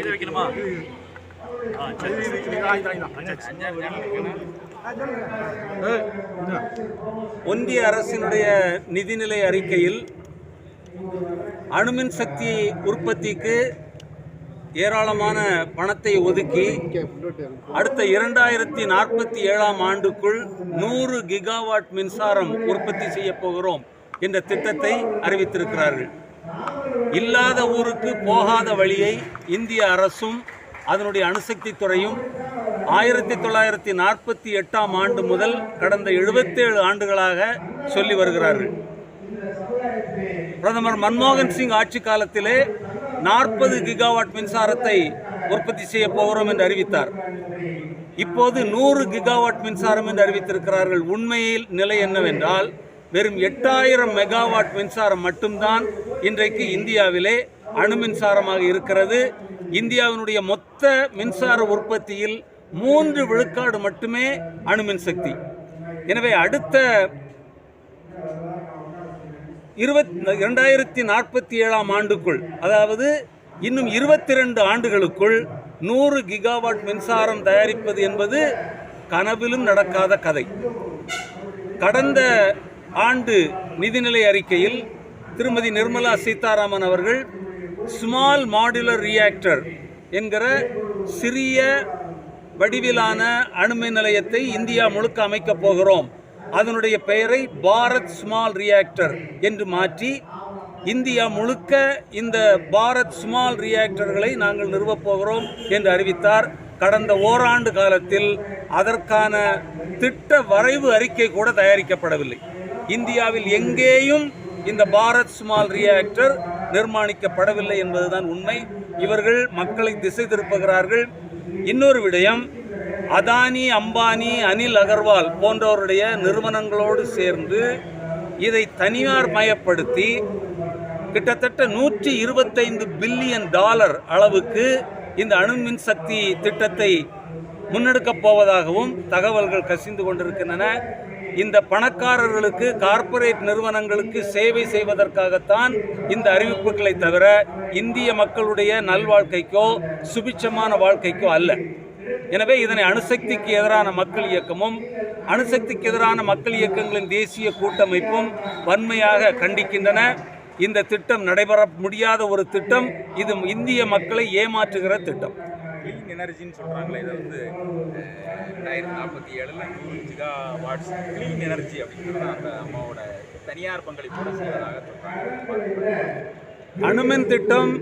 இது வைக்கணுமா ஒன்றிய அரசினுடைய நிதிநிலை அறிக்கையில் அணுமின் சக்தி உற்பத்திக்கு ஏராளமான பணத்தை ஒதுக்கி அடுத்த இரண்டாயிரத்தி நாற்பத்தி ஏழாம் ஆண்டுக்குள் நூறு கிகாவாட் மின்சாரம் உற்பத்தி செய்ய போகிறோம். என்ற திட்டத்தை அறிவித்திருக்கிறார்கள். இல்லாத ஊருக்கு போகாத வழியை இந்திய அரசும் அதனுடைய அணுசக்தி துறையும் ஆயிரத்தி தொள்ளாயிரத்தி நாற்பத்தி எட்டாம் ஆண்டு முதல் கடந்த எழுபத்தேழு ஆண்டுகளாக சொல்லி வருகிறார்கள். பிரதமர் மன்மோகன் சிங் ஆட்சி காலத்திலே நாற்பது கிகாவாட் மின்சாரத்தை உற்பத்தி செய்ய போகிறோம் என்று அறிவித்தார். இப்போது நூறு கிகாவாட் மின்சாரம் என்று அறிவித்திருக்கிறார்கள். உண்மையில் நிலை என்னவென்றால் வெறும் எட்டாயிரம் மெகாவாட் மின்சாரம் மட்டும்தான் இன்றைக்கு இந்தியாவிலே அணு மின்சாரமாக இருக்கிறது. இந்தியாவினுடைய மொத்த மின்சார உற்பத்தியில் மூன்று விழுக்காடு மட்டுமே அணு மின்சக்தி எனவே அடுத்த இருபத் இரண்டாயிரத்தி நாற்பத்தி ஏழாம் ஆண்டுக்குள் அதாவது இன்னும் இருபத்தி ரெண்டு ஆண்டுகளுக்குள் நூறு கிகாவாட் மின்சாரம் தயாரிப்பது என்பது கனவிலும் நடக்காத கதை. கடந்த ஆண்டு நிதிநிலை அறிக்கையில் திருமதி நிர்மலா சீதாராமன் அவர்கள் ஸ்மால் மாடுலர் ரியாக்டர் என்கிற சிறிய வடிவிலான அணுமின் நிலையத்தை இந்தியா முழுக்க அமைக்கப் போகிறோம். அதனுடைய பெயரை பாரத் ஸ்மால் ரியாக்டர் என்று மாற்றி இந்தியா முழுக்க இந்த பாரத் ஸ்மால் ரியாக்டர்களை நாங்கள் நிறுவப் போகிறோம் என்று அறிவித்தார். கடந்த ஓராண்டு காலத்தில் அதற்கான திட்ட வரைவு அறிக்கை கூட தயாரிக்கப்படவில்லை. இந்தியாவில் எங்கேயும் இந்த பாரத் ஸ்மால் ரியாக்டர் நிர்மாணிக்கப்படவில்லை என்பதுதான் உண்மை. இவர்கள் மக்களை திசை திருப்புகிறார்கள். இன்னொரு விடயம் அதானி அம்பானி அனில் அகர்வால் போன்றவருடைய நிறுவனங்களோடு சேர்ந்து இதை தனியார் மயப்படுத்தி கிட்டத்தட்ட நூற்றி இருபத்தைந்து பில்லியன் டாலர் அளவுக்கு இந்த அணு மின் சக்தி திட்டத்தை முன்னெடுக்கப் போவதாகவும் தகவல்கள் கசிந்து கொண்டிருக்கின்றன. இந்த பணக்காரர்களுக்கு கார்ப்பரேட் நிறுவனங்களுக்கு சேவை செய்வதற்காகத்தான் இந்த அறிவிப்புகளை தவிர இந்திய மக்களுடைய நல்வாழ்க்கைக்கோ சுபிட்சமான வாழ்க்கைக்கோ அல்ல. எனவே இதனை அணுசக்திக்கு எதிரான மக்கள் இயக்கமும் அணுசக்திக்கு எதிரான மக்கள் இயக்கங்களின் தேசிய கூட்டமைப்பும் வன்மையாக கண்டிக்கின்றன. இந்த திட்டம் நடைபெற முடியாத ஒரு திட்டம் இது இந்திய மக்களை ஏமாற்றுகிற திட்டம். கிளீன் எனர்ஜின்னு சொல்கிறாங்களே இதை வந்து ரெண்டாயிரத்தி நாற்பத்தி ஏழில் நூறு ஜிகா வாட்ஸ் க்ளீன் எனர்ஜி அப்படிங்கிறது அந்த அம்மாவோட தனியார் பங்களிப்போடு செய்வதாக சொல்கிறாங்க அணுமின் திட்டம்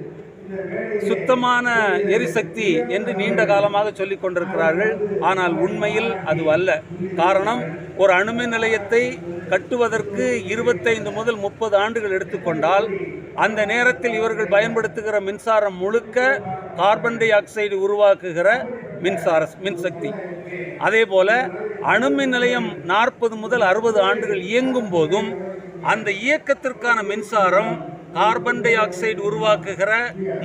சுத்தமான எரிசக்தி என்று நீண்ட காலமாக சொல்லிக் கொண்டிருக்கிறார்கள். ஆனால் உண்மையில் அது அல்ல. காரணம் ஒரு அணுமின் நிலையத்தை கட்டுவதற்கு இருபத்தைந்து முதல் முப்பது ஆண்டுகள் எடுத்துக்கொண்டால் அந்த நேரத்தில் இவர்கள் பயன்படுத்துகிற மின்சாரம் முழுக்க கார்பன் டை ஆக்சைடு உருவாக்குகிற மின்சார மின்சக்தி. அதே போல் அணுமின் நிலையம் நாற்பது முதல் அறுபது ஆண்டுகள் இயங்கும் போதும் அந்த இயக்கத்திற்கான மின்சாரம் கார்பன் டை ஆக்சைடு உருவாக்குகிற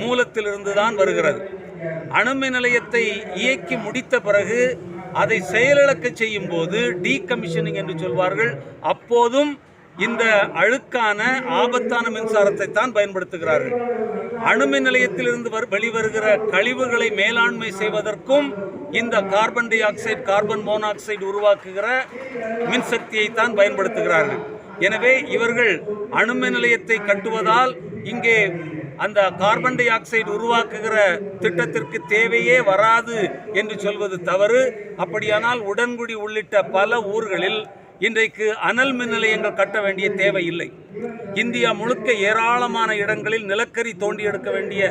மூலத்திலிருந்து தான் வருகிறது. அணுமின் நிலையத்தை இயக்கி முடித்த பிறகு அதை செயலிழக்க செய்யும் போது டீகமிஷனிங் என்று சொல்வார்கள். அப்போதும் இந்த அழுக்கான ஆபத்தான மின்சாரத்தை தான் பயன்படுத்துகிறார்கள். அணுமின் நிலையத்திலிருந்து வர்- வெளிவருகிற கழிவுகளை மேலாண்மை செய்வதற்கும் இந்த carbon dioxide carbon monoxide உருவாக்குகிற மின்சக்தியை தான் பயன்படுத்துகிறார்கள். எனவே இவர்கள் அணுமின் நிலையத்தை கட்டுவதால் இங்கே அந்த கார்பன் டை ஆக்சைடு உருவாக்குகிற திட்டத்திற்கு தேவையே வராது என்று சொல்வது தவறு. அப்படியானால் உடன்குடி உள்ளிட்ட பல ஊர்களில் இன்றைக்கு அனல் மின் நிலையங்கள் கட்ட வேண்டிய தேவை இல்லை இந்தியா முழுக்க ஏராளமான இடங்களில் நிலக்கரி தோண்டி எடுக்க வேண்டிய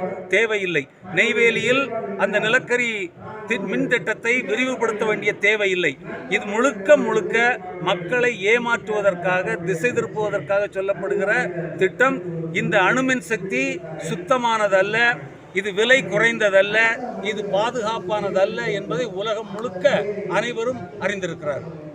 இல்லை நெய்வேலியில் அந்த நிலக்கரி தி- மின் திட்டத்தை விரிவுபடுத்த வேண்டிய தேவை இல்லை இது முழுக்க முழுக்க மக்களை ஏமாற்றுவதற்காக திசை திருப்புவதற்காக சொல்லப்படுகிற திட்டம். இந்த அணுமின் சக்தி சுத்தமானதல்ல இது விலை குறைந்ததல்ல இது பாதுகாப்பானதல்ல என்பதை உலகம் முழுக்க அனைவரும் அறிந்திருக்கிறார்கள்.